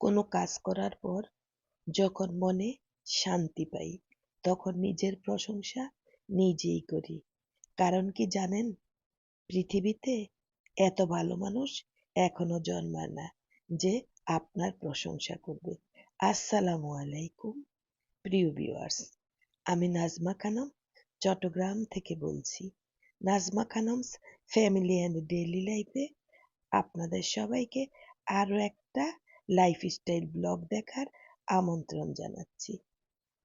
কোনো কাজ করার পর যখন মনে শান্তি পাই, তখন নিজের প্রশংসা নিজেই করি। কারণ কি জানেন? পৃথিবীতে এত ভালো মানুষ এখনও জন্মায় না যে আপনার প্রশংসা করবে। আসসালামু আলাইকুম, প্রিয় ভিউয়ার্স। আমি নাজমা খানম, চট্টগ্রাম থেকে বলছি। Najma Khanam's family and daily লাইফে আপনাদের সবাইকে আরও একটা লাইফস্টাইল ব্লগ দেখার আমন্ত্রণ জানাচ্ছি।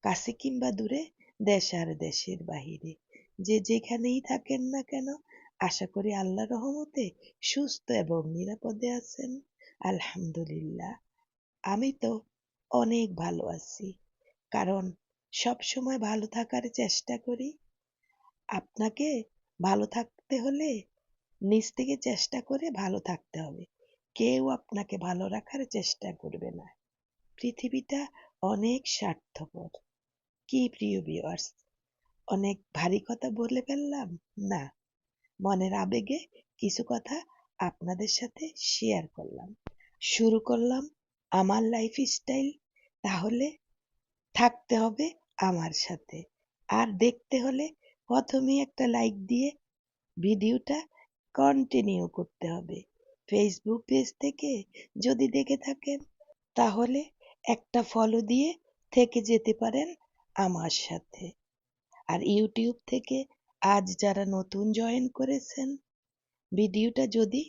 কাছে কিংবা দূরে, দেশ আর দেশের বাহিরে। যে যেখানেই থাকেন না কেন, আশা করি আল্লাহ রহমতে সুস্থ এবং নিরাপদে আছেন। আলহামদুলিল্লাহ। আমি তো অনেক ভালো আছি। কারণ সব সময় ভালো থাকার চেষ্টা করি। আপনাকে ভালো থাকতে হলে নিজ থেকে চেষ্টা করে ভালো থাকতে হবে। কেউ আপনাকে ভালো রাখার চেষ্টা করবে না। পৃথিবীটা অনেক স্বার্থপর। কি প্রিয় ভিউয়ার্স অনেক ভারী কথা বলে ফেললাম? না। মনের আবেগে কিছু কথা আপনাদের সাথে শেয়ার করলাম। শুরু করলাম আমার লাইফ স্টাইল তাহলে থাকতে হবে আমার সাথে। আর দেখতে হলে প্রথমেই একটা লাইক দিয়ে ভিডিওটা কন্টিনিউ করতে হবে। ফেসবুক পেজ থেকে যদি দেখে থাকেন, তাহলে একটা ফলো দিয়ে থেকে যেতে পারেন আমার সাথে। আর ইউটিউব থেকে আজ যারা নতুন জয়েন করেছেন ভিডিওটা যদি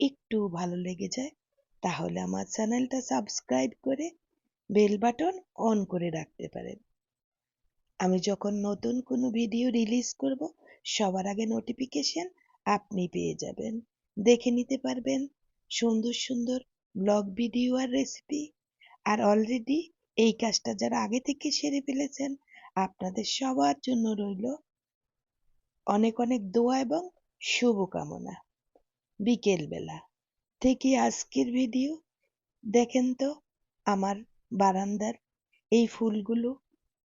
একটু ভালো লেগে যায়, তাহলে আমার চ্যানেলটা সাবস্ক্রাইব করে বেল বাটন অন করে রাখতে পারেন। আমি যখন নতুন কোনো ভিডিও রিলিজ করব, সবার আগে নোটিফিকেশন আপনি পেয়ে যাবেন। দেখে নিতে পারবেন সুন্দর সুন্দর ব্লগ ভিডিও আর রেসিপি আর অলরেডি এই কাজটা যারা আগে থেকে সেরে ফেলেছেন, আপনাদের সবার জন্য রইল অনেক অনেক দোয়া এবং শুভকামনা। বিকেলবেলা থেকে আজকের ভিডিও দেখেন তো আমার বারান্দার এই ফুলগুলো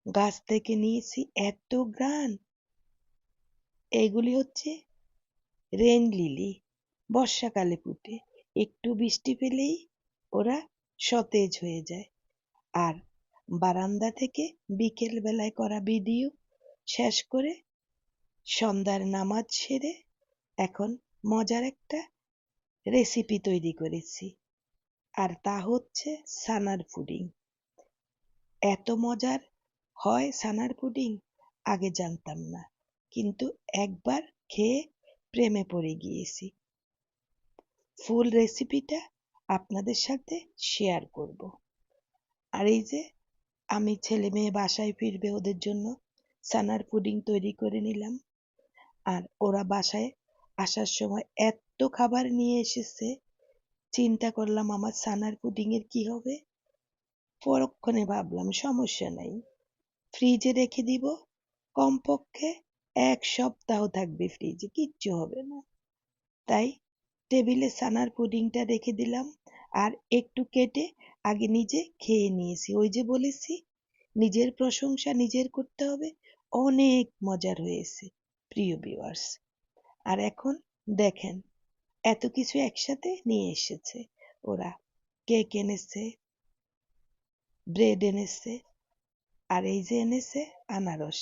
গাছ থেকে নিয়েছি এত গ্রান এগুলি হচ্ছে রেন লিলি বর্ষাকালে ফুটে। একটু বৃষ্টি পেলেই ওরা সতেজ হয়ে যায়। আর বারান্দা থেকে বিকেল বেলায় করা ভিডিও শেষ করে সন্ধ্যার নামাজ সেরে এখন মজার একটা রেসিপি তৈরি করেছি। আর তা হচ্ছে সানার পুডিং। এত মজার হয় সানার পুডিং? আগে জানতাম না। কিন্তু একবার খেয়ে প্রেমে পড়ে গিয়েছি। ফুল রেসিপিটা আপনাদের সাথে শেয়ার করব। আর এই যে, আমি ছেলে মেয়ে বাসায় ফিরবে ওদের জন্য সানার পুডিং তৈরি করে নিলাম। আর ওরা বাসায় আসার সময় এত খাবার নিয়ে এসেছে, চিন্তা করলাম আমার সানার পুডিংয়ের কি হবে? পরক্ষণে ভাবলাম সমস্যা নাই। ফ্রিজে রেখে দিব, কমপক্ষে এক সপ্তাহ থাকবে ফ্রিজে কিচ্ছু হবে না। তাই টেবিলে সানার পুডিংটা রেখে দিলাম আর একটু কেটে আগে নিজে খেয়ে নিয়েছি। ওই যে বলেছি, নিজের প্রশংসা নিজের করতে হবে, অনেক মজার হয়েছে, প্রিয় ভিউয়ার্স আর এখন দেখেন, এত কিছু একসাথে নিয়ে এসেছে। ওরা কেক এনেছে, ব্রেড এনেছে, আর এই যে এনেছে আনারস।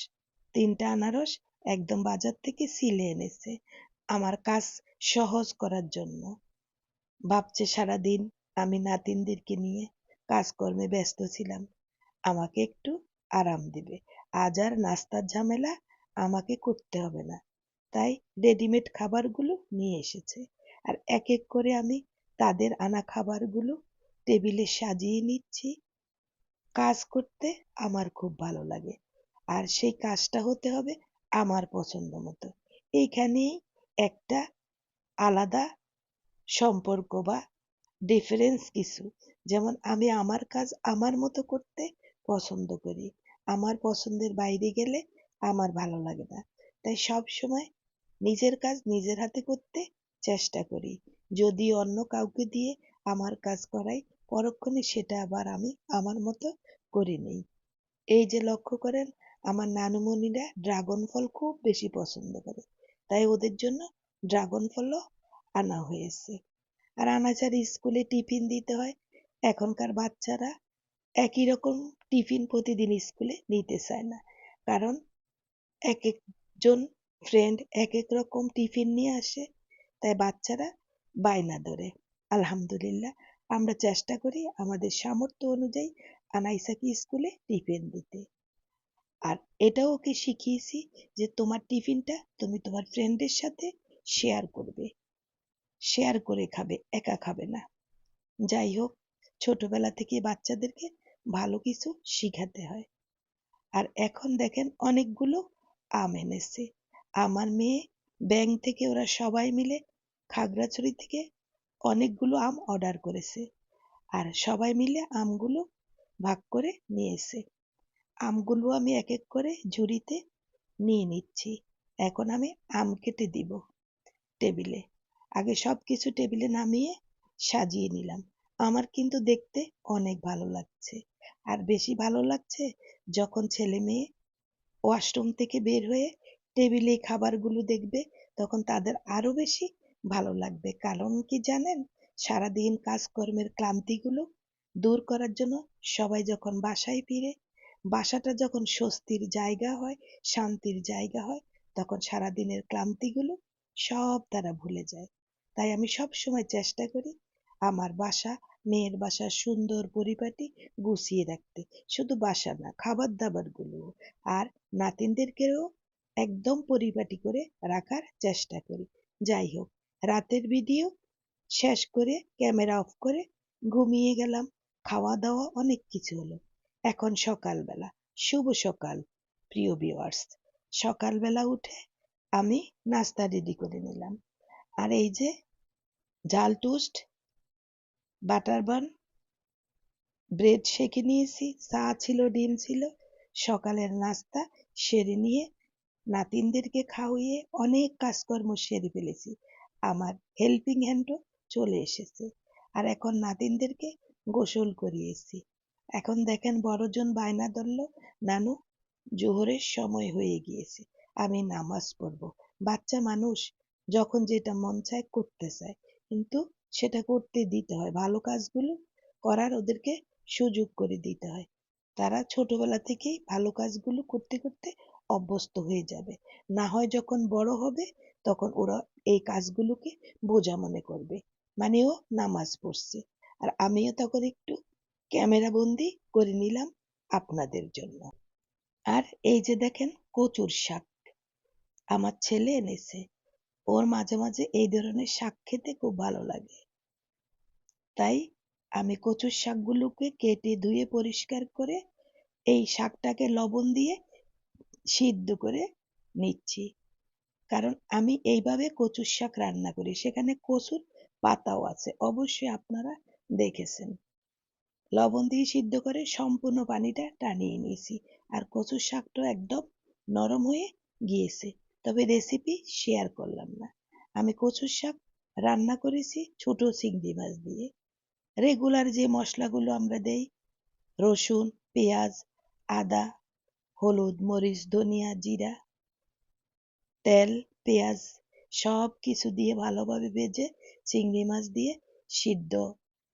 তিনটা আনারস একদম বাজার থেকে সিলে এনেছে। আমার কাজ সহজ করার জন্য। ভাবছে সারাদিন আমি নাতিনদেরকে নিয়ে কাজকর্মে ব্যস্ত ছিলাম। আমাকে একটু আরাম দিবে। আজ আর নাস্তার ঝামেলা আমাকে করতে হবে না। তাই রেডিমেড খাবারগুলো নিয়ে এসেছে। আর এক এক করে আমি তাদের আনা খাবারগুলো টেবিলে সাজিয়ে নিচ্ছি। কাজ করতে আমার খুব ভালো লাগে। আর সেই কাজটা হতে হবে আমার পছন্দ মতো। এইখানেই একটা আলাদা সম্পর্ক বা ডিফারেন্স কিছু। যেমন আমি আমার কাজ আমার মতো করতে পছন্দ করি। আমার পছন্দের বাইরে গেলে আমার ভালো লাগে না। তাই সব সময় নিজের কাজ নিজের হাতে করতে চেষ্টা করি। যদি অন্য কাউকে দিয়ে আমার কাজ করাই, পরক্ষণে সেটা আবার আমি আমার মতো করে নিই। এই যে লক্ষ্য করেন, আমার নানুমণিরা ড্রাগন ফল খুব বেশি পছন্দ করে। তাই ওদের জন্য ড্রাগন ফলও আনা হয়েছে। আর আনাচার স্কুলে টিফিন দিতে হয়। এখনকার বাচ্চারা একই রকম টিফিন প্রতিদিন স্কুলে নিতে চায় না। কারণ এক একজন ফ্রেন্ড এক এক রকম টিফিন নিয়ে আসে। তাই বাচ্চারা বায়না ধরে। আলহামদুলিল্লাহ, আমরা চেষ্টা করি আমাদের সামর্থ্য অনুযায়ী আনাইসাকে স্কুলে টিফিন দিতে। আর এটাও ওকে শিখিয়েছি যে তোমার টিফিনটা তুমি তোমার ফ্রেন্ডের সাথে শেয়ার করবে। শেয়ার করে খাবে, একা খাবে না। যাই হোক, ছোটবেলা থেকে বাচ্চাদেরকে ভালো কিছু শিখাতে হয়। আর এখন দেখেন অনেকগুলো আম এনেছে। আমার মেয়ে ব্যাংক থেকে ওরা সবাই মিলে খাগড়াছড়ি থেকে অনেকগুলো আম অর্ডার করেছে। আর সবাই মিলে আমগুলো ভাগ করে নিয়েছে। আমগুলো আমি এক এক করে ঝুড়িতে নিয়ে নিচ্ছি। এখন আমি আম কেটে দিব। টেবিলে। আগে সব কিছু টেবিলে নামিয়ে সাজিয়ে নিলাম। আমার কিন্তু দেখতে অনেক ভালো লাগছে। আর বেশি ভালো লাগছে যখন ছেলে মেয়ে ওয়াশরুম থেকে বের হয়ে টেবিলে খাবারগুলো দেখবে, তখন তাদের আরও বেশি ভালো লাগবে। কারণ কি জানেন? সারাদিন কাজকর্মের ক্লান্তিগুলো দূর করার জন্য সবাই যখন বাসায় ফিরে, বাসাটা যখন স্বস্তির জায়গা হয়, শান্তির জায়গা হয়, তখন সারাদিনের ক্লান্তিগুলো সব তারা ভুলে যায়। তাই আমি সব সময় চেষ্টা করি আমার বাসা, মেয়ের বাসা, সুন্দর পরিপাটি গুছিয়ে রাখতে। শুধু বাসা না খাবার দাবারগুলো আর নাতিনদেরকেও একদম পরিপাটি করে রাখার চেষ্টা করি। যাই হোক, রাতের ভিডিও শেষ করে ক্যামেরা অফ করে ঘুমিয়ে গেলাম। খাওয়া দাওয়া অনেক কিছু হলো। এখন সকালবেলা, শুভ সকাল, প্রিয় ভিউয়ার্স সকালবেলা উঠে আমি নাস্তা রেডি করে নিলাম। আর এই যে ঝাল টোস্ট বাটার বান ব্রেড সেঁকে নিয়েছি, চা ছিল, ডিম ছিল, সকালের নাস্তা সেরে নিয়ে নাতিনদেরকে খাওয়িয়ে অনেক কাজকর্ম সেরে ফেলেছি। আমার হেল্পিং হ্যান্ডও চলে এসেছে। আর এখন নাতিনদেরকে গোসল করিয়েছি। এখন দেখেন বড়জন বায়না ধরল, নানু, জোহরের সময় হয়ে গিয়েছে। আমি নামাজ পড়ব। বাচ্চা মানুষ যখন যেটা মন চায় করতে চায়, কিন্তু সেটা করতে দিতে হয়। ভালো কাজগুলো করার ওদেরকে সুযোগ করে দিতে হয়। তারা ছোটবেলা থেকেই ভালো কাজগুলো করতে করতে অভ্যস্ত হয়ে যাবে। না হয় যখন বড় হবে, তখন ওরা এই কাজগুলোকে বোঝা মনে করবে। মানে ও নামাজ পড়ছে। আর আমিও তখন একটু ক্যামেরা বন্দি করে নিলাম আপনাদের জন্য। আর এই যে দেখেন কচুর শাক। আমার ছেলে এনেছে। ওর মাঝে মাঝে এই ধরনের শাক খেতে খুব ভালো লাগে। তাই আমি কচুর শাকগুলোকে কেটে ধুয়ে পরিষ্কার করে এই শাকটাকে লবণ দিয়ে সিদ্ধ করে নিচ্ছি। কারণ আমি এইভাবে কচুর শাক রান্না করি। সেখানে কচুর পাতাও আছে। অবশ্যই আপনারা দেখেছেন। লবণ দিয়ে সিদ্ধ করে সম্পূর্ণ পানিটা টানিয়ে নিয়েছি। আর কচুর শাকটা একদম নরম হয়ে গিয়েছে। তবে রেসিপি শেয়ার করলাম না। আমি কচুর শাক রান্না করেছি ছোট চিংড়ি মাছ দিয়ে। রেগুলার যে মশলাগুলো আমরা দেই, রসুন, পেঁয়াজ, আদা, হলুদ, মরিচ, ধনিয়া, জিরা, তেল, পেঁয়াজ সব কিছু দিয়ে ভালোভাবে ভেজে চিংড়ি মাছ দিয়ে সিদ্ধ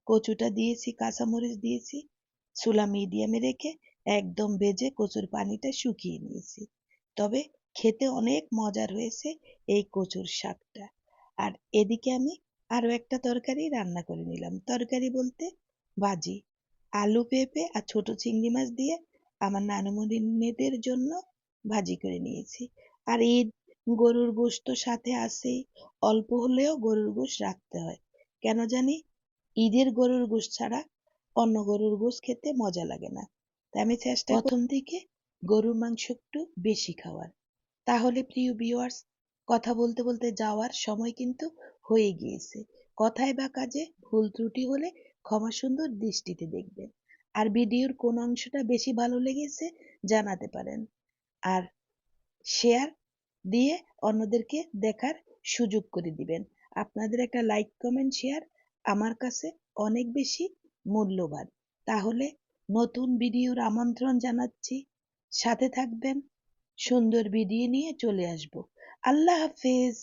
কচুটা দিয়েছি, কাঁচামরিচ দিয়েছি, চুলা মিডিয়ামে রেখে একদম ভেজে কচুর পানিটা শুকিয়ে নিয়েছি। তবে খেতে অনেক মজার হয়েছে এই কচুর শাকটা। আর এদিকে আমি আরও একটা তরকারি রান্না করে নিলাম। তরকারি বলতে ভাজি আলু পেঁপে আর ছোট চিংড়ি মাছ দিয়ে আমার নানুমণিদের জন্য ভাজি করে নিয়েছি। আর ঈদ গরুর গোশত সাথে আসেই অল্প হলেও গরুর গোশ রাখতে হয়। কেন জানি ঈদের গরুর গোশ ছাড়া অন্য গরুর গোশ খেতে মজা লাগে না। তাই আমি চেষ্টা প্রথম দিকে গরুর মাংস একটু বেশি খাওয়ার। তাহলে প্রিয় ভিউয়ার্স কথা বলতে বলতে যাওয়ার সময় কিন্তু হয়ে গিয়েছে। কথায় বা কাজে ভুল ত্রুটি হলে ক্ষমা সুন্দর দৃষ্টিতে দেখবেন। আর ভিডিওর কোন অংশটা বেশি ভালো লেগেছে জানাতে পারেন। আর শেয়ার দিয়ে অন্যদেরকে দেখার সুযোগ করে দিবেন। আপনাদের একটা লাইক কমেন্ট শেয়ার আমার কাছে অনেক বেশি মূল্যবান। তাহলে নতুন ভিডিওর আমন্ত্রণ জানাচ্ছি। সাথে থাকবেন। সুন্দর ভিডিও নিয়ে চলে আসব। আল্লাহ হাফেজ।